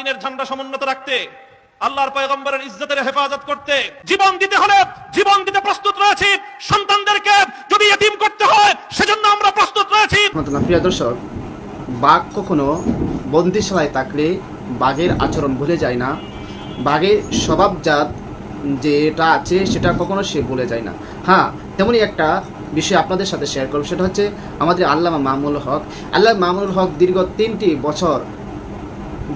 দিনের ঝান্ডা সমুন্নত রাখতে, আল্লাহর পয়গম্বরের ইজ্জতের হেফাজত করতে, জীবন দিতে হলে, জীবন দিতে প্রস্তুত রয়েছি। সন্তানদেরকে যদি এতিম করতে হয়, সেজন্য আমরা প্রস্তুত রয়েছি। প্রিয় দর্শক, বাঘ কখনো বন্দিশালায় থাকলে বাঘের আচরণ ভুলে যায় না। বাঘের স্বভাবজাত যেটা আছে, সেটা কখনো সে ভুলে যায় না। হ্যাঁ তেমনি একটা বিষয় আপনাদের সাথে শেয়ার করব, সেটা হচ্ছে আমাদের আল্লামা মামুল হক। আল্লাহ মামুল হক দীর্ঘ তিনটি বছর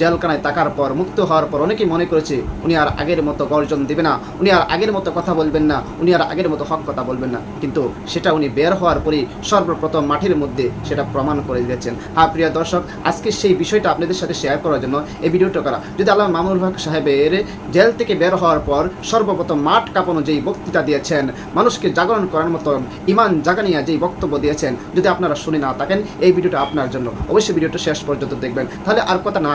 জেলখানায় থাকার পর, মুক্ত হওয়ার পর অনেকেই মনে করেছে, উনি আর আগের মতো গর্জন দিবে না, উনি আর আগের মতো কথা বলবেন না, উনি আর আগের মতো হক কথা বলবেন না। কিন্তু সেটা উনি বের হওয়ার পরই সর্বপ্রথম মাঠের মধ্যে সেটা প্রমাণ করে দিয়েছেন। হ্যাঁ প্রিয় দর্শক, আজকে সেই বিষয়টা আপনাদের সাথে শেয়ার করার জন্য এই ভিডিওটা করা। যদি আল্লাহ মামুল হক সাহেবের জেল থেকে বের হওয়ার পর সর্বপ্রথম মাঠ কাঁপানো যেই বক্তৃতা দিয়েছেন, মানুষকে জাগরণ করার মতন ইমান জাগানিয়া যেই বক্তব্য দিয়েছেন, যদি আপনারা শুনে না থাকেন, এই ভিডিওটা আপনার জন্য। অবশ্যই ভিডিওটা শেষ পর্যন্ত দেখবেন। তাহলে আর কথা না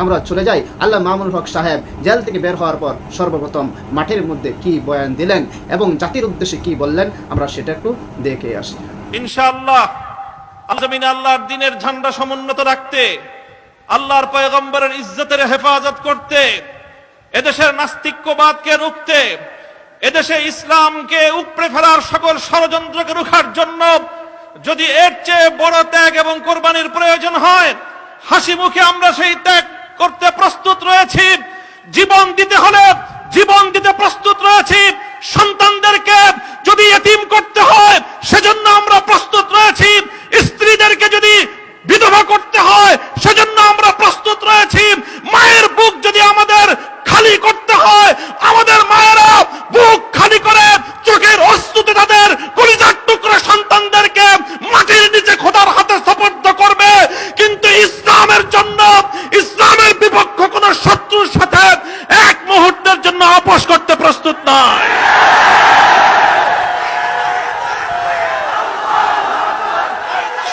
আমরা চলে যাই। আল্লাহ মামুল হক সাহেব জেল থেকে বের হওয়ার পর সর্বপ্রথম মাঠের মধ্যে কি বয়ান দিলেন এবং জাতির উদ্দেশ্যে কি বললেন, আমরা সেটা একটু দেখে আসি। ইনশাআল্লাহ আল্লাহর দিনের ঝান্ডা সমুন্নত রাখতে, আল্লাহর পয়গম্বরের ইজ্জতের হেফাজত করতে, এদেশের নাস্তিক্যবাদকে রুখতে, এদেশে ইসলামকে উপড়ে ফেলার সকল ষড়যন্ত্রকে রুখার জন্য যদি এর চেয়ে বড় ত্যাগ এবং কোরবানির প্রয়োজন হয় হাসি মুখে আমরা সেই ত্যাগ করতে প্রস্তুত রয়েছি। জীবন দিতে হলে জীবন দিতে প্রস্তুত রয়েছি। সন্তানদেরকে যদি এতিম করতে হয়, সেজন্য আমরা প্রস্তুত রয়েছি। স্ত্রীদেরকে যদি বিধবা করতে হয়, সেজন্য আমরা প্রস্তুত রয়েছি। মায়ের বুক যদি আমাদের খালি করতে হয় আমাদের মায়েরা বুক খালি করে চোখের অস্তুতে তাদের কলিজার টুকরো সন্তানদেরকে মাটির নিচে খোদার হাতে সপর্দ করবে কিন্তু ইসলামের জন্য ইসলামের বিপক্ষ কোন শত্রুর সাথে এক মুহূর্তের জন্য আপোষ করতে প্রস্তুত নয়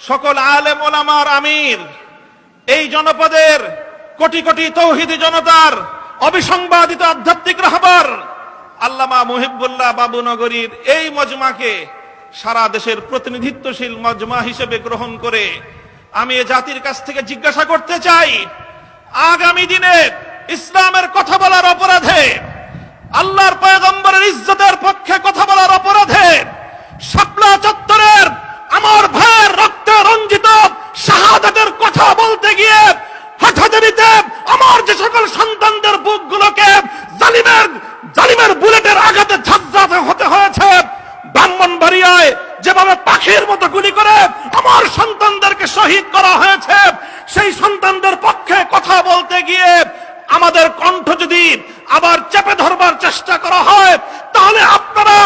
সকল আলেম ওলামার আমির, এই জনপদের কোটি কোটি তৌহিদি জনতার অবিসংবাদিত আধ্যাত্মিক রাহবার আল্লামা মুহিবুল্লাহ বাবুনগরীর এই মজমাকে সারা দেশের প্রতিনিধিত্বশীল মজমা হিসেবে গ্রহণ করে আমি এ জাতির কাছ থেকে জিজ্ঞাসা করতে চাই, আগামী দিনে ইসলামের কথা বলার অপরাধে, আল্লাহর পয়গম্বরের ইজ্জতের পক্ষে কথা বলার অপরাধে শাপলা চত্বরের আমার ভাইয়ের রক্তে রঞ্জিত শাহাদাতের কথা বলতে গিয়ে হঠাৎ আমার যে সকল সন্তানদের বুকগুলোকে জালিমের জালিমের বুলেটের আঘাতে ঝাঁঝাতে হতে হয়েছে ব্রাহ্মণবাড়িয়ায় যেভাবে পাখির মতো গুলি করে আমার সন্তানদেরকে শহীদ করা হয়েছে, সেই সন্তানদের পক্ষে কথা বলতে গিয়ে আমাদের কণ্ঠ যদি আবার চেপে ধরবার চেষ্টা করা হয়, তাহলে আপনারা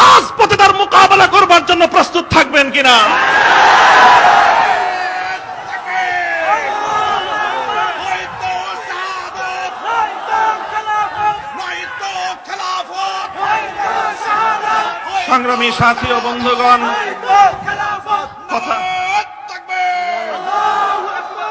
রাজপথে তার মোকাবেলা করবার জন্য প্রস্তুত থাকবেন কিনা? সংগ্রামী সাথী ও বন্ধুগণ কথা থাকবে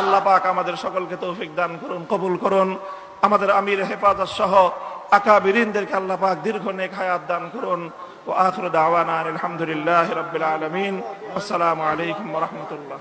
আল্লাহ পাক আমাদের সকলকে তৌফিক দান করুন, কবুল করুন। আমাদের আমির হেফাজত সহ আকাবিরিনদেরকে আল্লাহ পাক দীর্ঘ নেক হায়াত দান করুন। ও আখির দাওয়ানা আলহামদুলিল্লাহ রাব্বিল আলামিন। আসসালামু আলাইকুম রাহমাতুল্লাহ।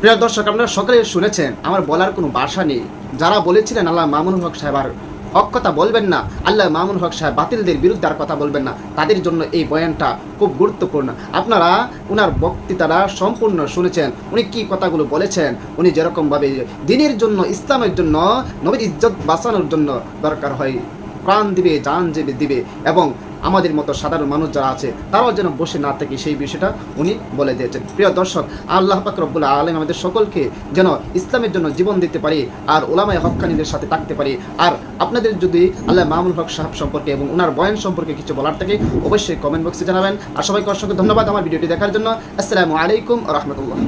প্রিয় দর্শক, আপনারা সকলে শুনেছেন, আমার বলার কোনো ভাষা নেই। যারা বলেছিলেন, আল্লাহ মামুন হক সাহেব আর হক কথা বলবেন না। আল্লাহ মামুন হক সাহেব বাতিলদের বিরুদ্ধে আর কথা বলবেন না। তাদের জন্য এই বয়ানটা খুব গুরুত্বপূর্ণ। আপনারা উনার বক্তৃতারা সম্পূর্ণ শুনেছেন। উনি কি কথাগুলো বলেছেন? উনি যেরকমভাবে দিনের জন্য, ইসলামের জন্য, নবীর ইজ্জত বাঁচানোর জন্য দরকার হয়। প্রাণ দিবে, জান দিবে দিবে এবং আমাদের মতো সাধারণ মানুষ যারা আছে, তারাও যেন বসে না থাকে সেই বিষয়টা উনি বলে দিয়েছেন। প্রিয় দর্শক, আল্লাহ পাক রব্বুল আলম আমাদের সকলকে যেন ইসলামের জন্য জীবন দিতে পারি আর ওলামায় হকানিদের সাথে থাকতে পারি। আর আপনাদের যদি আল্লাহ মামুল হক সাহেব সম্পর্কে এবং ওনার বয়ান সম্পর্কে কিছু বলার থাকে, অবশ্যই কমেন্ট বক্সে জানাবেন। আর সবাইকে অসংখ্য ধন্যবাদ আমার ভিডিওটি দেখার জন্য। আসসালামু আলাইকুম রহমতুল্লাহ।